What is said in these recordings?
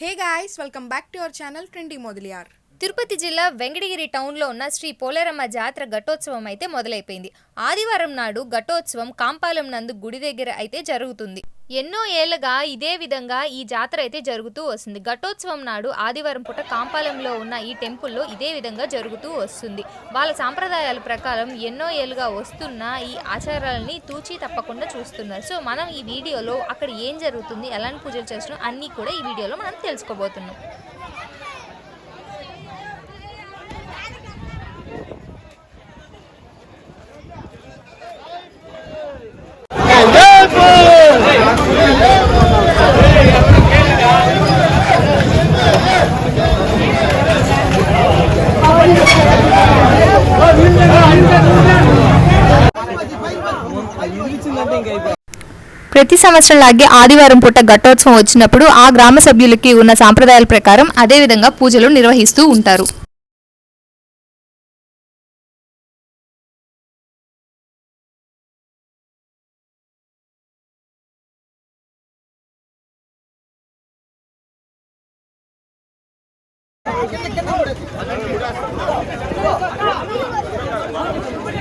Hey guys welcome back to our channel trendy Mudaliar. Tirupati జిల్లా వెంకటగిరి టౌన్లో ఉన్న శ్రీ పోలేరమ్మ జాతర ఘటోత్సవం అయితే మొదలైపోయింది. ఆదివారం నాడు ఘటోత్సవం కాంపాలెం నందు గుడి దగ్గర అయితే జరుగుతుంది. ఎన్నో ఏళ్ళుగా ఇదే విధంగా ఈ జాతర అయితే జరుగుతూ వస్తుంది. ఘటోత్సవం నాడు ఆదివారం పూట కాంపాలెంలో ఉన్న ఈ టెంపుల్లో ఇదే విధంగా జరుగుతూ వస్తుంది. వాళ్ళ సాంప్రదాయాల ప్రకారం ఎన్నో ఏళ్ళుగా వస్తున్న ఈ ఆచారాలని తూచి తప్పకుండా చూస్తున్నారు. సో మనం ఈ వీడియోలో అక్కడ ఏం జరుగుతుంది ఎలాంటి పూజలు చేస్తున్నాం అన్నీ కూడా ఈ వీడియోలో మనం తెలుసుకోబోతున్నాం. ప్రతి సంవత్సరం లాగే ఆదివారం పూట ఘట్టోత్సవం వచ్చినప్పుడు ఆ గ్రామ సభ్యులకి ఉన్న సాంప్రదాయాల ప్రకారం అదే విధంగా పూజలు నిర్వహిస్తూ ఉంటారు.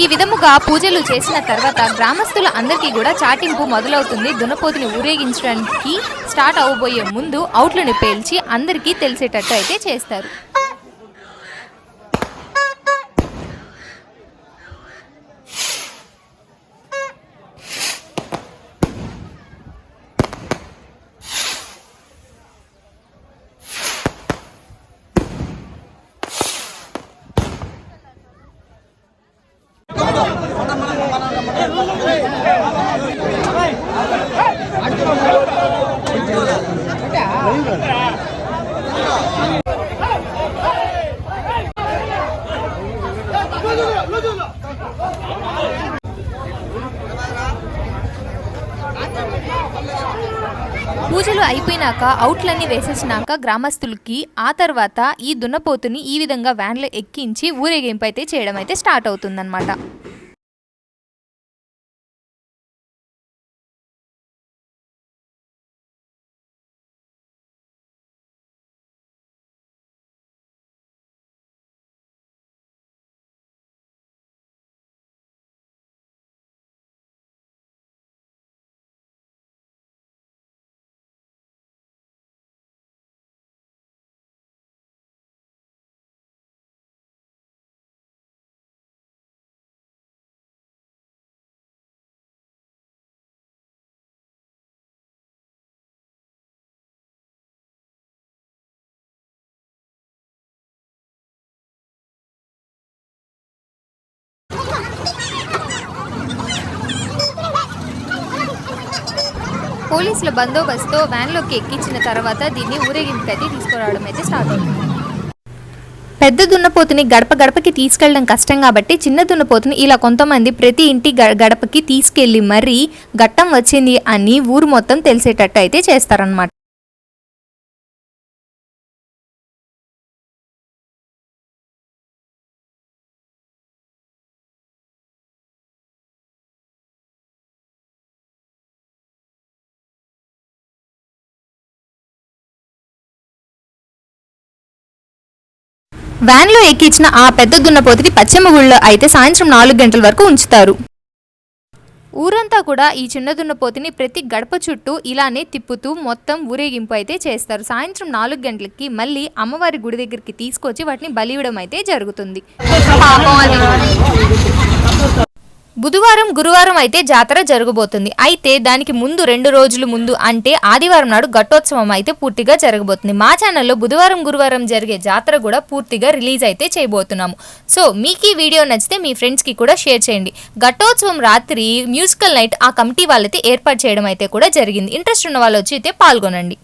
ఈ విధముగా పూజలు చేసిన తర్వాత గ్రామస్తుల అందరికీ కూడా చాటింపు మొదలవుతుంది. దున్నపోతుని ఊరేగించడానికి స్టార్ట్ అవబోయే ముందు అవుట్లను పేల్చి అందరికీ తెలిసేటట్టు అయితే చేస్తారు. పూజలు అయిపోయినాక అవుట్లన్నీ వేసేసినాక గ్రామస్తులకి ఆ తర్వాత ఈ దున్నపోతుని ఈ విధంగా వ్యాన్లో ఎక్కించి ఊరేగింపు అయితే చేయడం అయితే స్టార్ట్ అవుతుందన్నమాట. పోలీసుల బందోబస్తుతో వ్యాన్లోకి ఎక్కించిన తర్వాత దీన్ని ఊరేగింపుకైతే తీసుకురావడం అయితే స్టార్ట్ అవుతుంది పెద్ద దున్నపోతుని గడప గడపకి తీసుకెళ్ళడం కష్టం కాబట్టి చిన్న దున్నపోతుని ఇలా కొంతమంది ప్రతి ఇంటి గ- గడపకి తీసుకెళ్ళి మరీ గట్టం వచ్చింది అని ఊరు మొత్తం తెలిసేటట్టు అయితే చేస్తారనమాట వ్యాన్లో ఎక్కించిన ఆ పెద్ద దున్నపోతుని పశ్చిమ గుళ్ళో అయితే సాయంత్రం నాలుగు గంటల వరకు ఉంచుతారు. ఊరంతా కూడా ఈ చిన్న దున్నపోతుని ప్రతి గడప చుట్టూ ఇలానే తిప్పుతూ మొత్తం ఊరేగింపు అయితే చేస్తారు. సాయంత్రం నాలుగు గంటలకి మళ్ళీ అమ్మవారి గుడి దగ్గరికి తీసుకొచ్చి వాటిని బలివ్వడం అయితే జరుగుతుంది. పాపం బుధవారం గురువారం అయితే జాతర జరగబోతుంది. అయితే దానికి ముందు రెండు రోజుల ముందు అంటే ఆదివారం నాడు ఘట్టోత్సవం అయితే పూర్తిగా జరగబోతుంది. మా ఛానల్లో బుధవారం గురువారం జరిగే జాతర కూడా పూర్తిగా రిలీజ్ అయితే చేయబోతున్నాము. సో మీకు ఈ వీడియో నచ్చితే మీ ఫ్రెండ్స్కి కూడా షేర్ చేయండి. ఘట్టోత్సవం రాత్రి మ్యూజికల్ నైట్ ఆ కమిటీ వాళ్ళైతే ఏర్పాటు చేయడం అయితే కూడా జరిగింది. ఇంట్రెస్ట్ ఉన్న వాళ్ళు వచ్చి అయితే పాల్గొనండి.